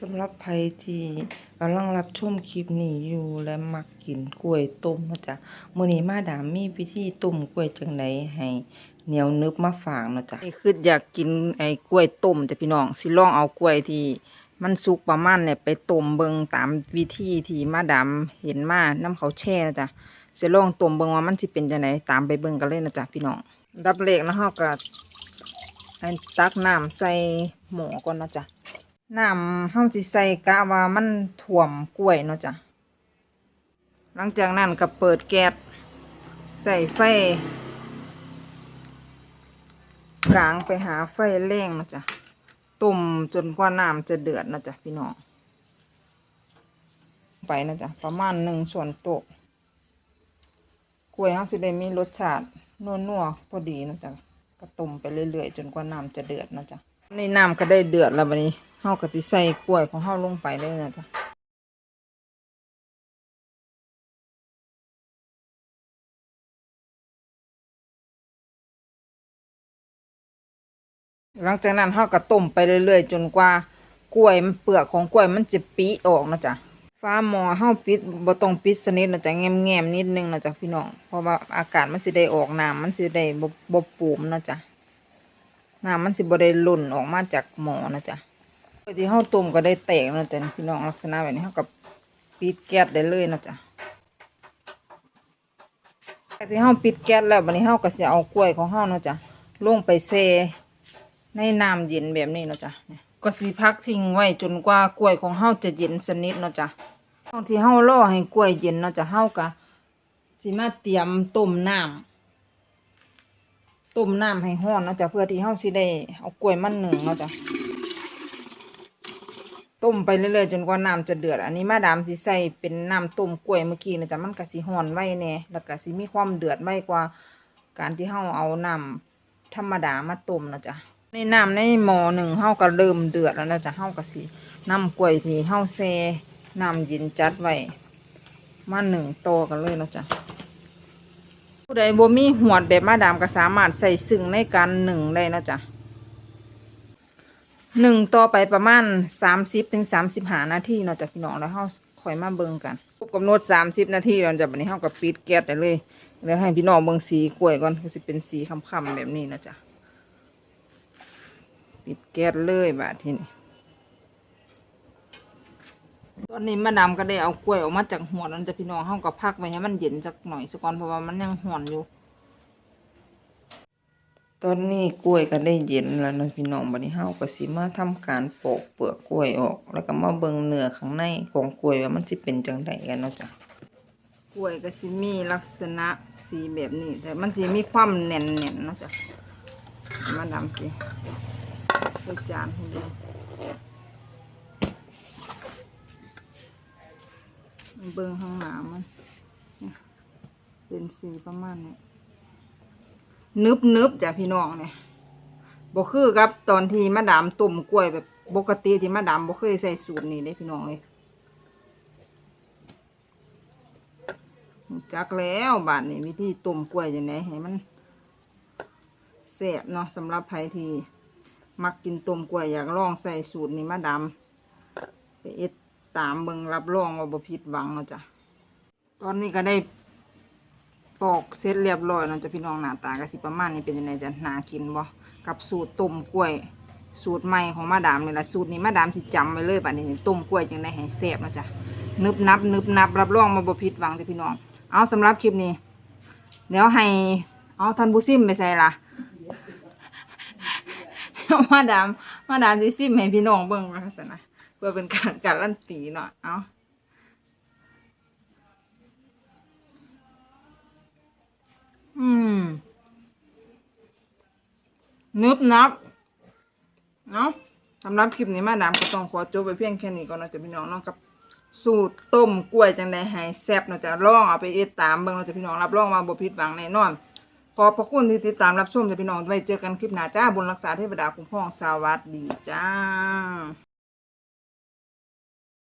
สำหรับใครที่กำลังรับชมคลิปนี้อยู่และมักกินกล้วยต้มนะจ๊ะมื้อนี้มาดามมีวิธีต้มกล้วยจังไดให้เหนียวนึบมาฝากนะจ๊ะนี่คืออยากกินไอ้กล้วยต้มจ้ะพี่น้องสิลองเอากล้วยที่มันสุกประมาณเนี่ยไปต้มเบิงตามวิธีที่มาดามเห็นมานํเขาแช่นะจ๊ะสิลองต้มเบิงว่ามันสิเป็นจังไดตามไปเบิงกันเลยนะจ๊ะพี่น้องดับเลกนะฮาก็ให้ตักน้ำใส่หม้อก่อนนะจ๊ะ น้ำเฮาสิใส่กะว่ามันท่วมกล้วยเนาะจ้ะ หลังจากนั้นก็เปิดแก๊สใส่ไฟ กลางไปหาไฟแรงเนาะจ้ะ ต้มจนกว่าน้ำจะเดือดเนาะจ้ะพี่น้อง ไปเนาะจ้ะประมาณหนึ่งส่วนโต๊ะกล้วยเฮาสิได้มีรสชาตินัวๆพอดีเนาะจ้ะก็ต้มไปเรื่อยๆ จนกว่าน้ำจะเดือดเนาะจ้ะนี่น้ำก็ได้เดือดแล้วบัดนี้ เฮาก็สิใส่กล้วยของเฮาลงไปเลยนะจ๊ะหลังจากนั้นเฮาก็ต้มไปเรื่อยๆ จนกว่ากล้วยมันเปลือกของกล้วยมันจะปีออกนะจ๊ะฟ้าหม้อเฮาปิดบ่ต้องปิดสนิทนะจ๊ะแง้มๆนิดนึงนะจ๊ะพี่น้องเพราะว่าอากาศมันสิได้ออกน้ำมันสิได้บ่บ่ปูมนะจ๊ะน้ำมันสิบ่ได้หล่นออกมาจากหม้อนะจ๊ะ ที่เฮาต้มก็ได้แตกนะจ๊ะพี่น้องลักษณะแบบนี้เฮาก็ปิดแก๊สได้เลยนะจ๊ะแต่ที่เฮาปิดแก๊สแล้วบัดนี้เฮาก็สิเอากล้วยของเฮานะจ๊ะลงไปแช่ในน้ำเย็นแบบนี้นะจ๊ะก็สิพักทิ้งไว้จนกว่ากล้วยของเฮาจะเย็นสนิทเนาะจ๊ะตอนที่เฮารอให้กล้วยเย็นเนาะจ๊ะเฮาก็สิมาเตรียมต้มน้ำต้มน้ำให้ร้อนเนาะจ้ะเพื่อที่เฮาสิได้เอากล้วยมันหนึ่งเนาะจ้ะ ต้มไปเรื่อยๆจนกว่าน้ำจะเดือด อันนี้มาดามสิใส่เป็นน้ำต้มกล้วยเมื่อกี้นะจ๊ะมันก็สิร้อนไว้แน่แล้วก็สิมีความเดือดไว้กว่า การที่เฮาเอาน้ำธรรมดามาต้มนะจ๊ะในน้ำในหม้อหนึ่งเฮาก็เริ่มเดือดแล้วนะจ๊ะเฮาก็สิน้ำกล้วยที่เฮาแช่น้ำเย็นจัดไว้มาหนึ่งโตกันเลยนะจ๊ะผู้ใดบ่มีหวดแบบมาดามก็สามารถใส่ซึ่งในการหนึ่งได้นะจ้ะ หนึ่งต่อไปประมาณสามสิบถึงสามสิบหานาทีเนาะจะพี่น้องแล้วเฮาคอยมาเบิ่งกันครบกำหนดสามสิบนาทีแล้วจ้ะบัดนี้เฮาก็ปิดแก๊สได้เลยแล้วให้พี่น้องเบิ่งสีกล้วยก่อนก็สิเป็นสีค้ำๆแบบนี้นะจ้ะปิดแก๊สเลยบาทีนี้ตอนนี้มาดามก็ได้เอากล้วยออกมาจากหัวแล้วจ้ะพี่น้องเฮาก็พักไว้ให้มันเย็นสักหน่อยสักก่อนเพราะว่ามันยังห่อนอยู่ ตอนนี้กล้วยก็ได้เย็นแล้วนะพี่น้องบัดนี้เฮาก็สิมาทำการปอกเปลือกกล้วยออก แล้วก็มาเบิ่งเนื้อข้างในของกล้วยว่ามันสิเป็นจังไดกันเนาะจ้ะกล้วยก็สิมีลักษณะสีแบบนี้ แต่มันสิมีความแน่นๆเนาะจ้ะมาดำสิใส่จานให้ดูเบิ่งข้างหน้ามันเนี่ยเป็นสีประมาณนี้ นึบนึบจ้ะพี่น้องเนี่ยบ่คือกับตอนที่มาดามต้มกล้วยแบบปกติที่มาดามบ่เคยใส่สูตรนี้เลยพี่น้องเลยจักแล้วบาดนี้วิธีต้มกล้วยจังไดให้มันแซ่บเนาะสำหรับใครที่มักกินต้มกล้วยอยากลองใส่สูตรนี้มาดามไปเอ็ดตามเบิงรับรองว่าบ่ผิดหวังเนาะจ้ะตอนนี้ก็ได้ ปอกเสร็จเรียบร้อยเนาะจะพี่น้องหน้าตาก็สิประมาณนี้เป็นยังไงจะน่ากินบ่กับสูตรต้มกล้วย สูตรใหม่ของมาดามนี่แหละสูตรนี้มาดามสิจำไว้เลยบัดนี้ต้มกล้วยจังไดให้แซ่บนะจ้ะนึบนับนึบนับรับรองมาบ่ผิดหวังเด้อพี่น้อง เอาสำหรับคลิปนี้ เดี๋ยวให้เอาท่านผู้ซิมไปใส่ละมาดามมาดามสิซิมให้พี่น้องเบิ่งว่าซั่นะเพื่อเป็นการการันตีเนาะเอา นึบนับเนาะสำหรับคลิปนี้มาดามก็ต้องขอจบไปเพียงแค่นี้ก่อนนะจะพี่น้องเนาะกับสูตรต้มกล้วยจังไดให้แซ่บเนาะจ้ะลองเอาไปเอ็ดตามเบิ่งเนาะจ้ะพี่น้องรับรองว่าบ่ผิดหวังแน่นอนขอบพระคุณที่ติดตามรับชมจ้ะพี่น้องไว้เจอกันคลิปหน้าจ้าบนรักษาเทวดาคุ้มครองสวัสดีจ้า